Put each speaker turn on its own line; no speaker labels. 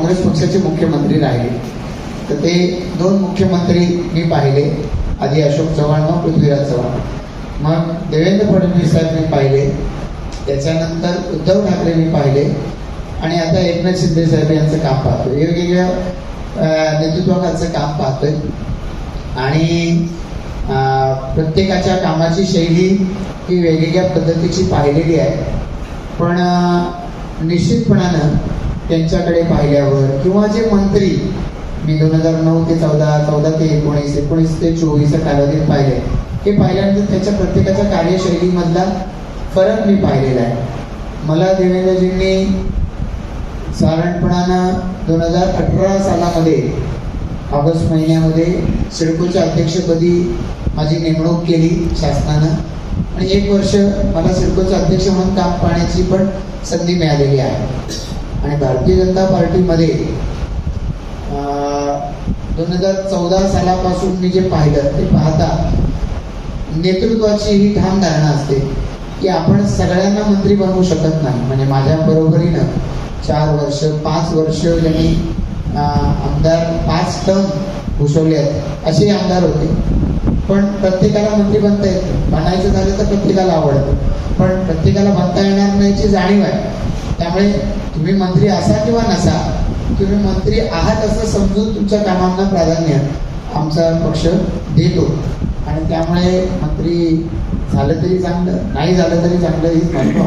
काँग्रेस पक्षाचे मुख्यमंत्री राहिले. तर ते दोन मुख्यमंत्री मी पाहिले. आधी अशोक चव्हाण मग पृथ्वीराज चव्हाण. मग देवेंद्र फडणवीस साहेब मी पाहिले. त्याच्यानंतर उद्धव ठाकरे मी पाहिले. आणि आता एकनाथ शिंदे साहेब यांचं काम पाहतोय. वेगवेगळ्या नेतृत्वाचं काम पाहतोय. आणि प्रत्येकाच्या कामाची शैली ही वेगवेगळ्या पद्धतीची पाहिलेली आहे. पण निश्चितपणानं त्यांच्याकडे पाहिल्यावर किंवा जे मंत्री मी दोन हजार नऊ ते चौदा चौदा ते एकोणीस एकोणीस ते चोवीस कालावधीत पाहिले हे पाहिल्यानंतर त्याच्या प्रत्येकाच्या कार्यशैलीमधला फरक मी पाहिलेला आहे. मला देवेंद्रजींनी साधारणपणानं दोन हजार अठरा सालामध्ये ऑगस्ट महिन्यामध्ये सिडकोच्या अध्यक्षपदी माझी नेमणूक केली शासनानं. आणि एक वर्ष मला सिडकोचं अध्यक्ष म्हणून काम पाहण्याची पण संधी मिळालेली आहे. आणि भारतीय जनता पार्टीमध्ये दोन हजार चौदा सालापासून मी जे पाहिलं ते पाहता नेतृत्वाची ही ठाम धारणा असते की आपण सगळ्यांना मंत्री बनवू शकत नाही. म्हणजे माझ्या बरोबरीनं चार वर्ष पाच वर्ष ज्यांनी आमदार पाच टर्म भूषवले आहेत असे आमदार होते. पण प्रत्येकाला मंत्री बनता येत बनायचं झालं तर प्रत्येकाला आवडतं. पण प्रत्येकाला बनता येणार नाहीची जाणीव आहे. त्यामुळे तुम्ही मंत्री असा किंवा नसा तुम्ही मंत्री आहात असं समजून तुमच्या कामांना प्राधान्य आमचा पक्ष देतो. आणि त्यामुळे मंत्री झालं तरी चांगलं नाही झालं तरी चांगलं हीच म्हणतो